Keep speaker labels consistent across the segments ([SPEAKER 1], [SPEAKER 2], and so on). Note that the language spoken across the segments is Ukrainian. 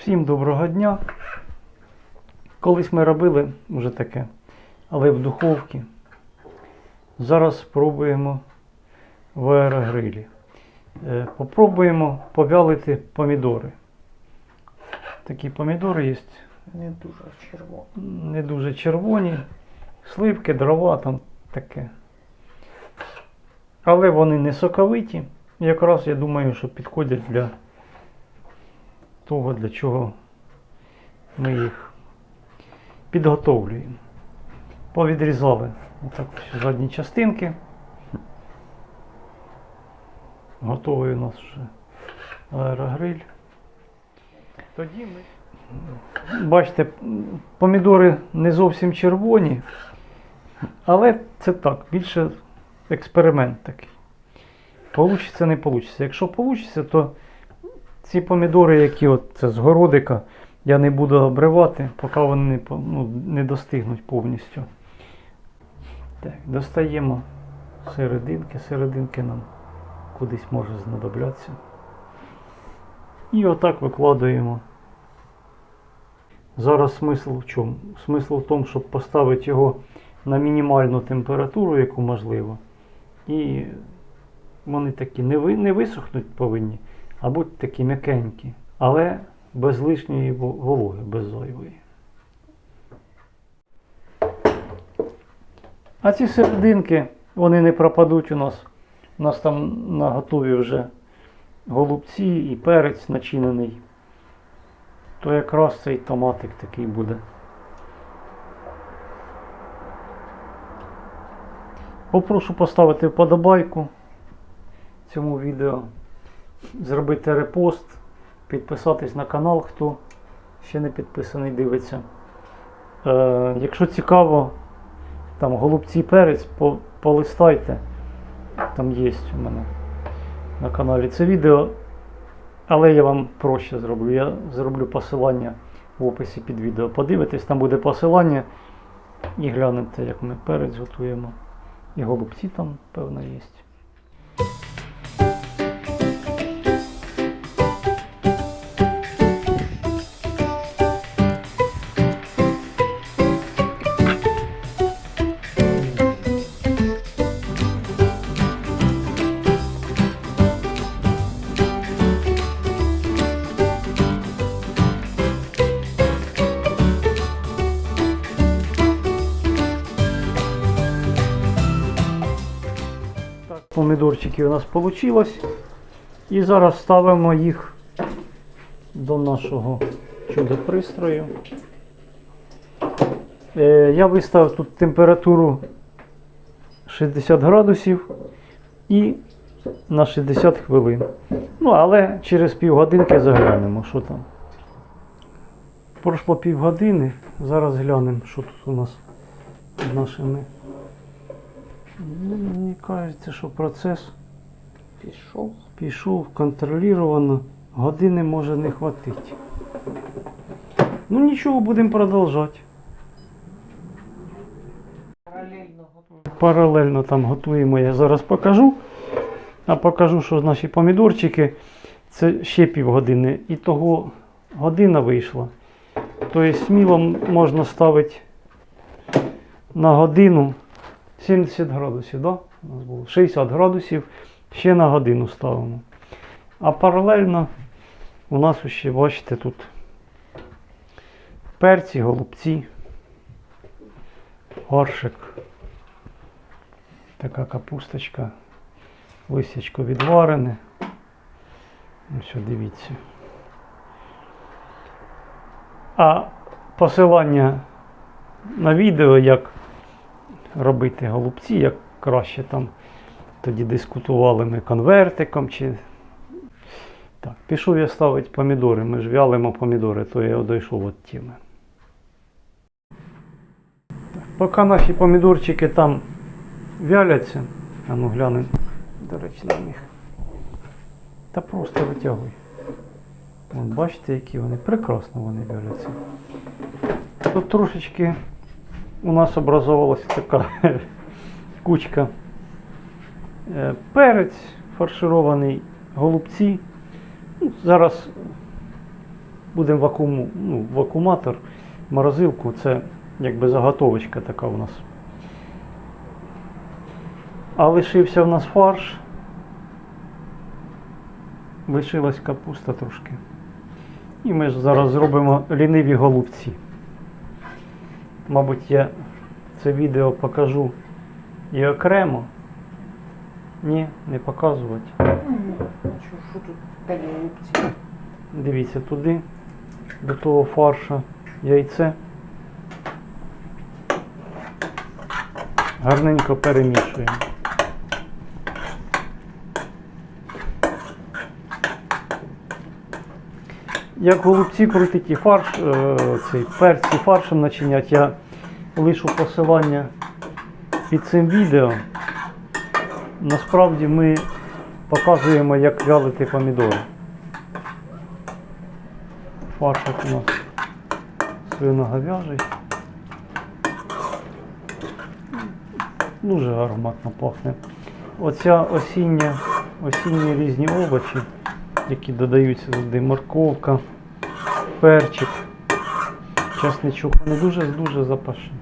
[SPEAKER 1] Всім доброго дня. Колись ми робили вже таке, але в духовці. Зараз спробуємо в аерогрилі. Е, Попробуємо повялити помідори. Такі помідори є
[SPEAKER 2] Не дуже червоно.
[SPEAKER 1] не дуже червоні, сливки, дрова там таке. Але вони не соковиті. Якраз я думаю, що підходять для того, для чого ми їх підготовлюємо. Повідрізали отак ось задні частинки. Готовий у нас вже аерогриль. Тоді ми. Бачите, помідори не зовсім червоні, але це так, більше експеримент такий. Получиться, не получиться. Якщо получиться, то ці помідори, які от це з городика, я не буду обривати, поки вони не, ну, не достигнуть повністю. Так, достаємо серединки, серединки нам кудись може знадоблятися. І отак викладаємо. Зараз смисл в чому? Смисл в тому, щоб поставити його на мінімальну температуру, яку можливо. І вони такі не, ви, не висохнуть повинні, а будуть такі м'якенькі, але без лишньої вологи, без зайвої. А ці серединки, вони не пропадуть у нас. У нас там на готові вже голубці і перець начинений то якраз цей томатик такий буде. Попрошу поставити вподобайку цьому відео, зробити репост, підписатись на канал, хто ще не підписаний дивиться. Е, якщо цікаво, там голубці перець, по, полистайте. Там є у мене на каналі це відео. Але я вам проще зроблю. Я зроблю посилання в описі під відео. Подивитесь, там буде посилання і глянете, як ми перець готуємо. І голубці там, певно, є. Помідорчики у нас вийшло. І зараз ставимо їх до нашого чудо-пристрою. Е, я виставив тут температуру 60 градусів і на 60 хвилин. Ну, але через півгодинки заглянемо, що там. Пройшло півгодини. Зараз глянемо, що тут у нас з нашими. Ну, Мені кажеться, що процес
[SPEAKER 2] Пішов.
[SPEAKER 1] пішов контроліровано. Години може не хватить. Ну нічого, будемо продовжувати.
[SPEAKER 2] Паралельно.
[SPEAKER 1] Паралельно там готуємо, я зараз покажу. А покажу, що наші помідорчики це ще півгодини. І того година вийшла. Тобто сміло можна ставити на годину 70 градусів, да? У нас було 60 градусів, ще на годину ставимо. А паралельно у нас ще, бачите, тут перці, голубці, горшик. Така капусточка, листячко відварене. Ну що, дивіться. А посилання на відео, як робити голубці, як краще там тоді дискутували ми конвертиком чи. Так, пішов я ставити помідори. Ми ж вялимо помідори, то я дійшов від. Так, поки наші помідорчики там вяляться, а ну глянемо, до речі, на них. Та просто витягуй. Вон, бачите, які вони прекрасно вони вяляться. Тут трошечки у нас образовалася така кучка. Е, Перець фарширований, голубці. Ну, Зараз будемо вакууму, ну, вакууматор, морозилку, це якби заготовочка така у нас. А лишився в нас фарш. Лишилась капуста трошки. І ми ж зараз зробимо ліниві голубці. Мабуть, я це відео покажу і окремо. Ні, не показувати.
[SPEAKER 2] Що, що тут далі?
[SPEAKER 1] Дивіться туди, до того фарша, яйце. Гарненько перемішуємо. Як голубці крутить і фарш, е, цей перці фаршем начинять, я лишу посилання під цим відео. Насправді ми показуємо, як вялити помідори. Фаршик у нас свиноговяжий. Дуже ароматно пахне. Оця осіння, осінні різні овочі, які додаються туди морковка, перчик, чесничок, вони дуже-дуже запашні.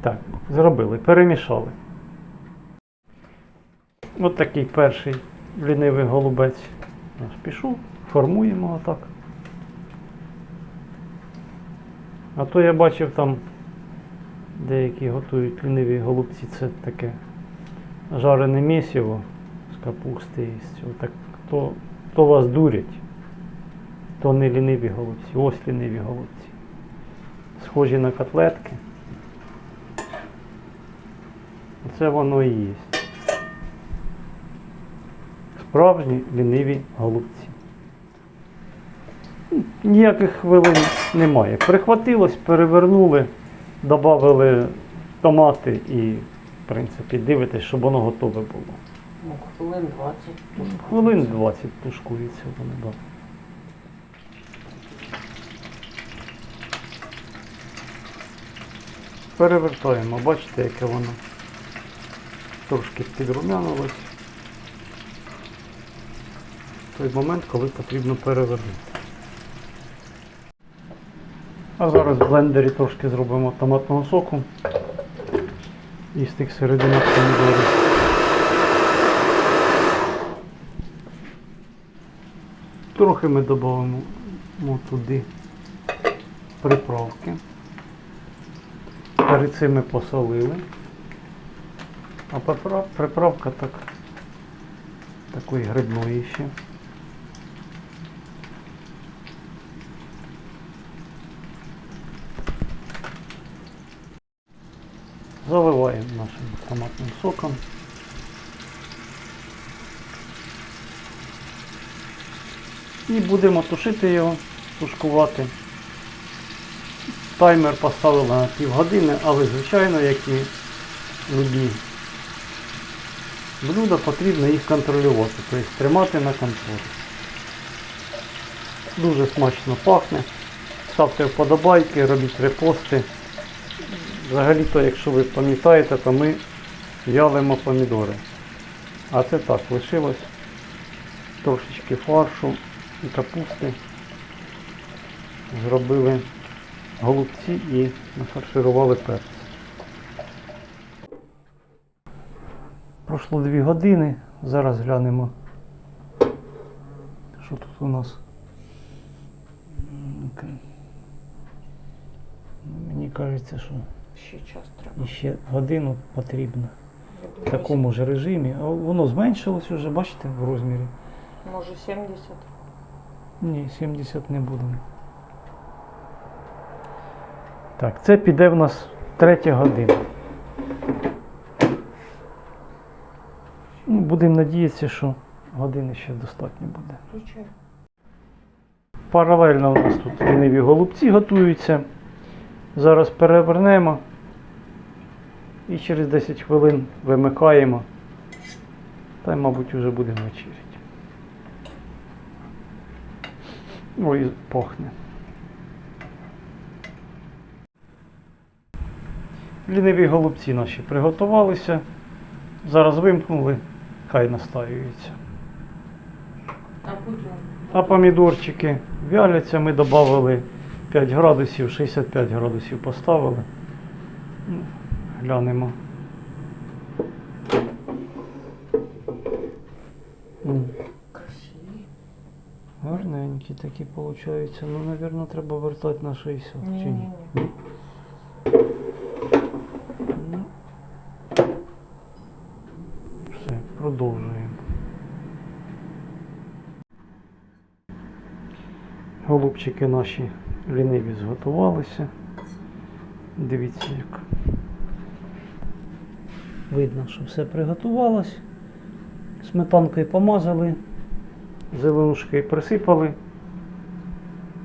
[SPEAKER 1] Так, зробили, перемішали. От такий перший лінивий голубець наш пішов, формуємо отак. А то я бачив там деякі готують ліниві голубці, це таке жарене місіво з капусти і з цього. То, то вас дурять. То не ліниві голубці, ось ліниві голубці. Схожі на котлетки. Це воно і є. Справжні ліниві голубці. Ніяких хвилин немає. Прихватилось, перевернули, додали томати і, в принципі, дивитесь, щоб воно готове було.
[SPEAKER 2] Ну, хвилин 20 тут.
[SPEAKER 1] Хвилин 20 тушкується воно, да. Перевертаємо, бачите, яке воно трошки підрумянилось. Той момент, коли потрібно перевернути. А зараз в блендері трошки зробимо томатного соку із тих серединок помідорів. Трохи ми додамо туди приправки. Перед цим ми посолили. А приправка так, такої грибної ще. Заливаємо нашим томатним соком. І будемо тушити його, тушкувати. Таймер поставили на півгодини, але звичайно, як і любі блюда, потрібно їх контролювати, тобто тримати на контролі. Дуже смачно пахне. Ставте вподобайки, робіть репости. Взагалі-то, якщо ви пам'ятаєте, то ми вялимо помідори. А це так, лишилось трошечки фаршу і капусти. Зробили голубці і нафарширували перці. Пройшло дві години. Зараз глянемо. Що тут у нас? Мені кажеться, що
[SPEAKER 2] Ще час треба.
[SPEAKER 1] ще годину потрібно в такому ж режимі. А воно зменшилось вже, бачите, в розмірі.
[SPEAKER 2] Може 70?
[SPEAKER 1] Ні, 70 не будемо. Так, це піде в нас третя година. Ну, будемо надіятися, що години ще достатньо буде. Паралельно у нас тут ліниві голубці готуються. Зараз перевернемо і через 10 хвилин вимикаємо. Та й, мабуть, вже будемо вечеряти. Ой, пахне. Ліниві голубці наші приготувалися. Зараз вимкнули, хай настаюються.
[SPEAKER 2] А
[SPEAKER 1] помідорчики вяляться, ми додали 5 градусів, 65 градусів поставили. Ну, Глянемо. Гарненькі такі получаються. Ну, мабуть, треба вертати на 60. Чи?
[SPEAKER 2] Ні-ні-ні.
[SPEAKER 1] Ну, Все, продовжуємо. Голубчики наші ліниві зготувалися. Дивіться як. Видно, що все приготувалось. Сметанкою помазали, зеленушки присипали.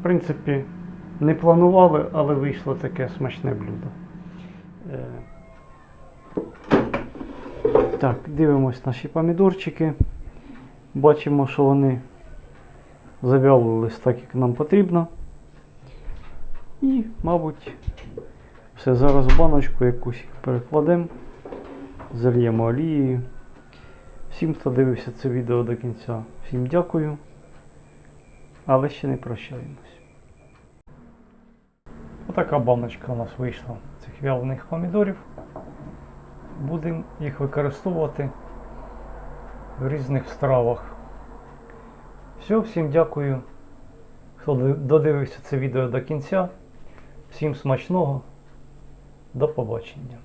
[SPEAKER 1] В принципі, не планували, але вийшло таке смачне блюдо. Е, Так, дивимось наші помідорчики. Бачимо, що вони зав'ялились так, як нам потрібно. І, мабуть, все зараз в баночку якусь перекладемо, зальємо олією. Всім, хто дивився це відео до кінця, всім дякую. Але ще не прощаємось. Отака баночка у нас вийшла цих вялених помідорів. Будемо їх використовувати в різних стравах. Все, всім дякую, хто додивився це відео до кінця. Всім смачного. До побачення.